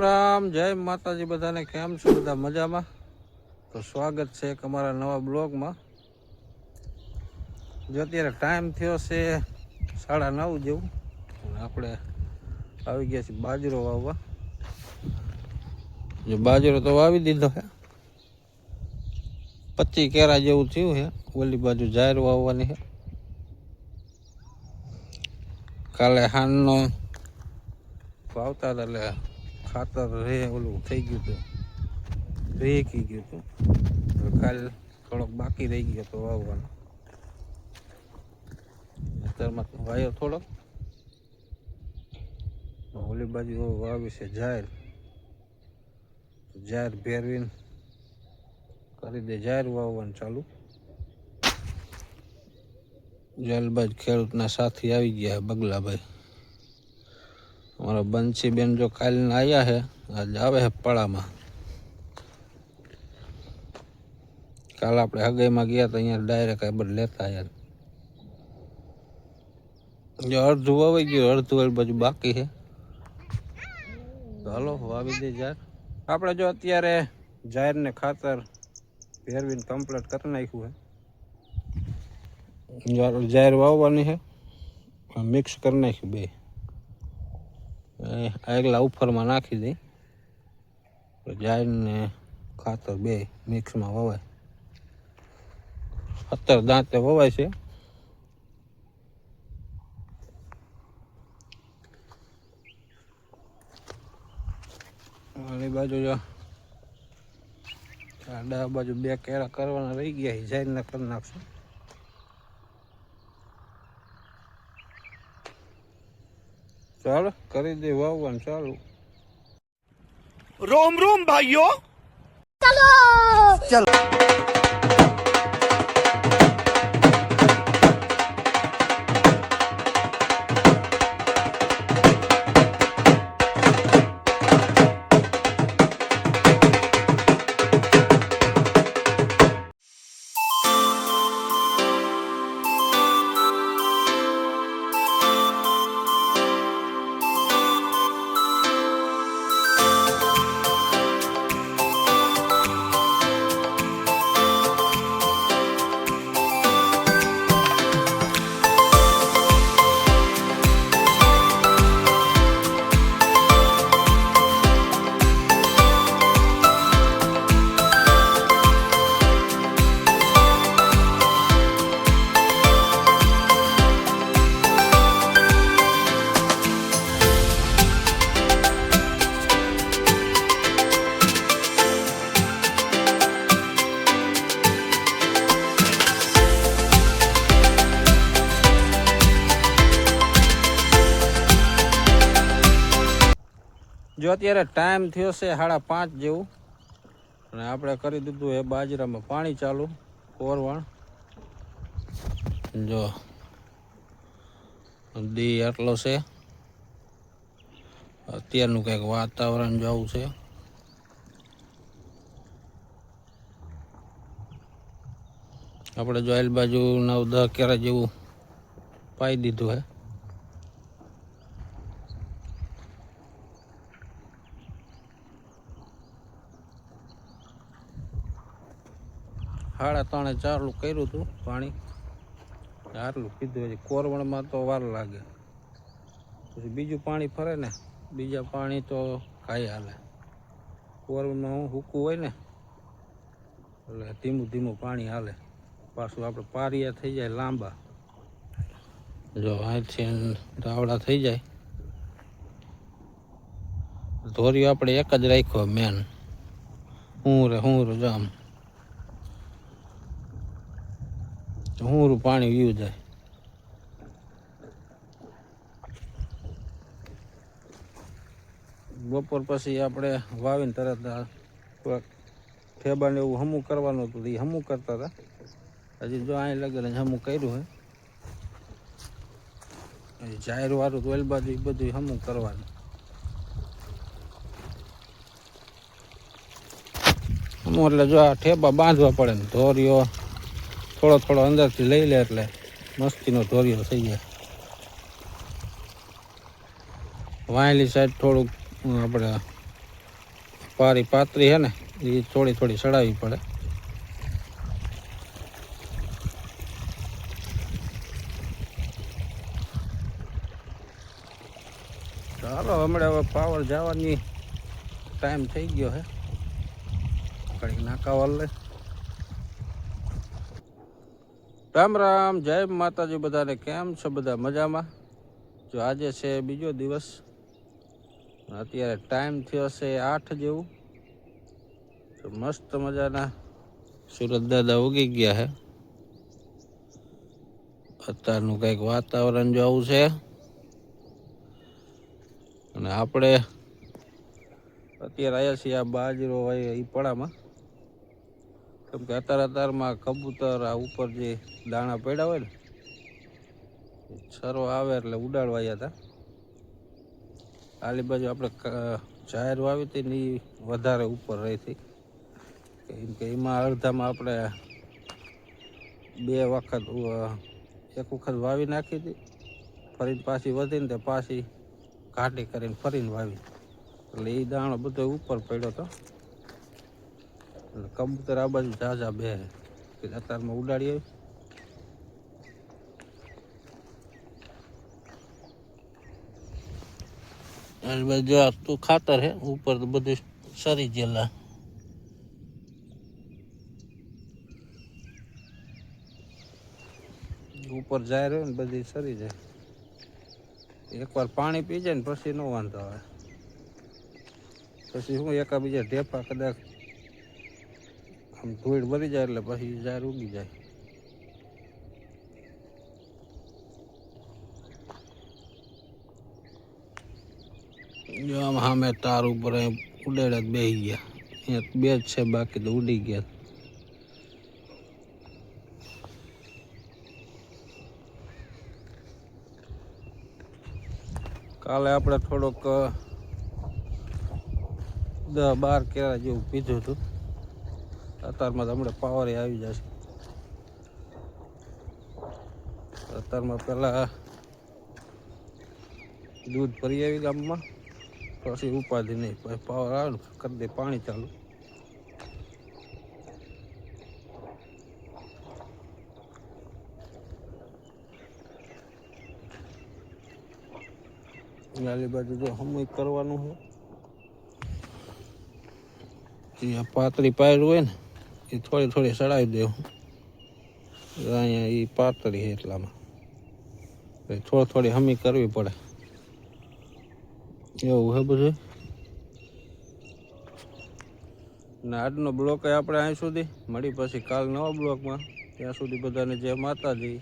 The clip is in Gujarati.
રામ, જય માતાજી, બધાને કેમ છો? બધા મજામાં? તો સ્વાગત છે એક અમારા નવા બ્લોગમાં. જો અત્યારે ટાઈમ થયો છે સાડા નવ જેવું. આપણે આવી ગયા છીએ બાજરો વાવવા. જો બાજરો તો વાવી દીધો હે પચીસ કેરા જેવું થયું હે ઓલી બાજુ જાહેર વાવવાની છે. કાલે હાનનો વાવતા હતા એટલે ખાતર રે, ઓલું થઈ ગયું હતું. રેકી ગયું હતું. કાલ થોડોક બાકી રહી ગયો હતો વાવવાનો. અત્યારમાં વાયો થોડોક ઓલી બાજુ વાવી છે જાહેર. જાહેર ભેરવીને કરી દે, જાહેર વાવવાનું ચાલુ. જલબાજ ખેડૂતના સાથી આવી ગયા બગલાભાઈ. અમારા બંસીબેન જો કાલના આવ્યા છે આજે આવે છે પળામાં. કાલ આપણે હગાઈમાં ગયા તો અહીંયા ડાયરેક્ટ બધું લેતા યાર જો અડધું વાવી ગયું, અડધું વાળી બાજુ બાકી છે હાલો વાવી દે જાર આપણે જો અત્યારે જાહેરને ખાતર ભેરવીને કમ્પ્લીટ કરી નાખ્યું છે જાહેર વાવવાની છે મિક્સ કરી નાખ્યું બે. આગલા ઉપરમાં નાખી દઈ જાય ને ખાતર બે મિક્સમાં વવાય. અત્યારે દાંતે વવાય છે. આની બાજુ જો આ ડા બાજુ બે કેળા કરવાના રહી ગયા જાય કરી નાખશું. ચાલ કરી દે વાવવાનું ચાલુ. રોમ રોમ ભાઈઓ. ચલો. ચલો. જો અત્યારે ટાઈમ થયો છે સાડા પાંચ જેવું, અને આપણે કરી દીધું એ બાજરામાં પાણી ચાલુ, કોરવણ. જો, દી આટલો છે. અત્યારનું કંઈક વાતાવરણ જવું છે. આપણે જો આલ બાજુ નવ દસ કેરા જેવું પાઈ દીધું હે સાડા ત્રણે ચારલું કર્યું હતું પાણી. આટલું કીધું હજી કોરવણમાં તો વાર લાગે. પછી બીજું પાણી ફરે ને, બીજા પાણી તો ખાઈ હાલે. કોરવણમાં હું હૂકું હોય ને, એટલે ધીમું ધીમું પાણી હાલે. પાછું આપણે પારિયા થઈ જાય લાંબા. જો અહીંથી રાવડા થઈ જાય. ધોર્યું આપણે એક જ રાખ્યો મેન. હું રે હું રે જામ હું પાણી વીવું જાય. બપોર પછી આપણે વાવીને તરત ફેબાને એવું હમું કરવાનું હતું એ હમું કરતા હતા. હજી જો અહીં લગે હમું કર્યું હે. જાહેર વાળું તો બાજુ એ બધું હમું કરવાનું. હમું એટલે જો આ ઠેબા બાંધવા પડે ને ધોરીઓ થોડો થોડો અંદરથી લઈ લે એટલે મસ્તીનો ધોરિયો થઈ જાય. વાયલી સાઈડ થોડુંક આપણે પારી પાતરી છે ને, એ થોડી થોડી ચડાવવી પડે. ચાલો, હમણાં હવે પાવર જવાની ટાઈમ થઈ ગયો હે. કડીક નાકા વાલે રામ રામ, જય માતાજી, બધાને કેમ છો? બધા મજામાં? જો આજે છે બીજો દિવસ. અત્યારે ટાઈમ થયો છે આઠ જેવું. તો મસ્ત મજાના સુરત દાદા ઉગી ગયા હે. અત્યારનું કંઈક વાતાવરણ જો આવું છે. અને આપણે અત્યારે આવ્યા છીએ આ બાજરો હોય એ પડામાં. કેમ કે અત્યારે અત્યારમાં કબૂતર આ ઉપર જે દાણા પડ્યા હોય ને છરો આવે એટલે ઉડાડવા હતા આલી બાજુ આપણે જાહેર વાવી હતી ને એ વધારે ઉપર રહી હતી કેમ કે એમાં અડધામાં આપણે બે વખત એક વખત વાવી નાખી હતી. ફરીને પાછી વધીને તે પાછી ઘાટી કરીને ફરીને વાવી. એટલે એ દાણો બધો ઉપર પડ્યો હતો એટલે કબૂતર આ બાજુ ઝાઝા બે અત્યારમાં ઉડાડી આવી અને આ તું ખાતર હે ઉપર તો બધું સરી ગયેલા. ઉપર જાય રહ્યો ને બધી સરી જાય. એકવાર પાણી પી જાય ને પછી નો વાંધો આવે. પછી હું એકાબીજા ઢેફા કદાચ આમ ધૂળ મરી જાય એટલે પછી ઝાડ ઉગી જાય. જો આમ સામે તાર ઉપર ઉડેડા જ બેસી ગયા. અહીંયા બે જ છે, બાકી તો ઉડી ગયા. કાલે આપણે થોડોક દસ બાર કેરા જેવું પીધું હતું. અત્યારમાં તો હમણાં પાવરે આવી જશે. અત્યારમાં પહેલાં દૂધ ભરી આવી ગામમાં, પછી ઉપાધિ નહીં, પછી પાવર આવે ને કરી દે, પાણી ચાલુ. આલી બાજુ જો સમય કરવાનું છે પાતળી પાયર હોય ને એ થોડી થોડી ચડાવી દેવું. અહીંયા એ પાતળી છે એટલામાં. થોડી થોડી હમી કરવી પડે. એવું હે બધું? ને આજનો બ્લોક આપણે અહીં સુધી. મળી પછી કાલ નવા બ્લોકમાં. ત્યાં સુધી બધાને જય માતાજી.